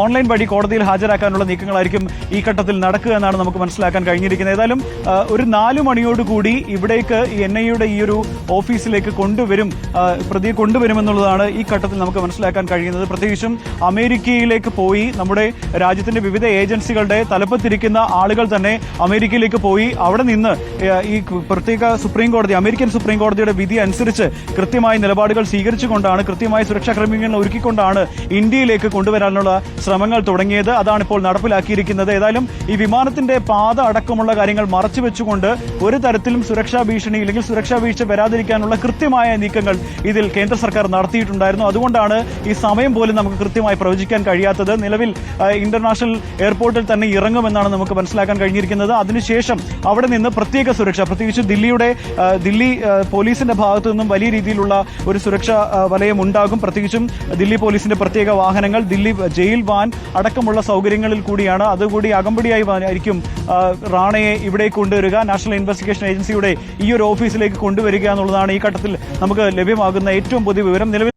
Online വഴി കോടതിയിൽ ഹാജരാക്കാനുള്ള നീക്കങ്ങളായിരിക്കും ഈ ഘട്ടത്തിൽ നടക്കുക എന്നാണ് നമുക്ക് മനസ്സിലാക്കാൻ കഴിഞ്ഞിരിക്കുന്നത്. ഏതായാലും ഒരു നാലു മണിയോടുകൂടി ഇവിടേക്ക് എൻ ഐയുടെ ഈ ഒരു ഓഫീസിലേക്ക് കൊണ്ടുവരും പ്രതിയെ കൊണ്ടുവരുമെന്നുള്ളതാണ് ഈ ഘട്ടത്തിൽ നമുക്ക് മനസ്സിലാക്കാൻ കഴിയുന്നത്. പ്രത്യേകിച്ചും അമേരിക്കയിലേക്ക് പോയി നമ്മുടെ രാജ്യത്തിന്റെ വിവിധ ഏജൻസികളുടെ തലപ്പത്തിരിക്കുന്ന ആളുകൾ തന്നെ അമേരിക്കയിലേക്ക് പോയി അവിടെ നിന്ന് ഈ പ്രത്യേക സുപ്രീം കോടതി അമേരിക്കൻ സുപ്രീം കോടതിയുടെ വിധി അനുസരിച്ച് കൃത്യമായ നിലപാടുകൾ സ്വീകരിച്ചുകൊണ്ടാണ് കൃത്യമായ സുരക്ഷാ ക്രമീകരണം ഒരുക്കിക്കൊണ്ടാണ് ഇന്ത്യയിലേക്ക് കൊണ്ടുവരാനുള്ള ശ്രമങ്ങൾ തുടങ്ങിയത് അതാണ് ഇപ്പോൾ നടപ്പിലാക്കിയിരിക്കുന്നത്. ഏതായാലും ഈ വിമാനത്തിന്റെ പാത അടക്കമുള്ള കാര്യങ്ങൾ മറച്ചു വെച്ചുകൊണ്ട് ഒരു തരത്തിലും സുരക്ഷാ ഭീഷണി അല്ലെങ്കിൽ സുരക്ഷാ വീഴ്ച വരാതിരിക്കാനുള്ള കൃത്യമായ നീക്കങ്ങൾ ഇതിൽ കേന്ദ്ര സർക്കാർ നടത്തിയിട്ടുണ്ടായിരുന്നു. അതുകൊണ്ടാണ് ഈ സമയം പോലും നമുക്ക് കൃത്യമായി പ്രവചിക്കാൻ കഴിയാത്തത്. നിലവിൽ ഇന്റർനാഷണൽ എയർപോർട്ടിൽ തന്നെ ഇറങ്ങുമെന്നാണ് നമുക്ക് മനസ്സിലാക്കാൻ കഴിഞ്ഞിരിക്കുന്നത്. അതിനുശേഷം അവിടെ നിന്ന് പ്രത്യേക സുരക്ഷ പ്രത്യേകിച്ച് ദില്ലിയുടെ ദില്ലി പോലീസിന്റെ ഭാഗത്തു നിന്നും വലിയ രീതിയിലുള്ള ഒരു സുരക്ഷാ വലയം ഉണ്ടാകും. പ്രത്യേകിച്ചും ദില്ലി പോലീസിന്റെ പ്രത്യേക വാഹനങ്ങൾ ദില്ലി ജയിൽ വാൻ അടക്കമുള്ള സൗകര്യങ്ങളിൽ കൂടിയാണ്. അതുകൂടി അകമ്പടിയായി ആയിരിക്കും റാണയെ ഇവിടേക്ക് കൊണ്ടുവരിക. നാഷണൽ ഇൻവെസ്റ്റിഗേഷൻ ഏജൻസിയുടെ ഈ ഒരു ഓഫീസിലേക്ക് കൊണ്ടുവരിക എന്നുള്ളതാണ് ഈ ഘട്ടത്തിൽ നമുക്ക് ലഭ്യമാകുന്ന ഏറ്റവും പുതിയ വിവരം. നിലവിൽ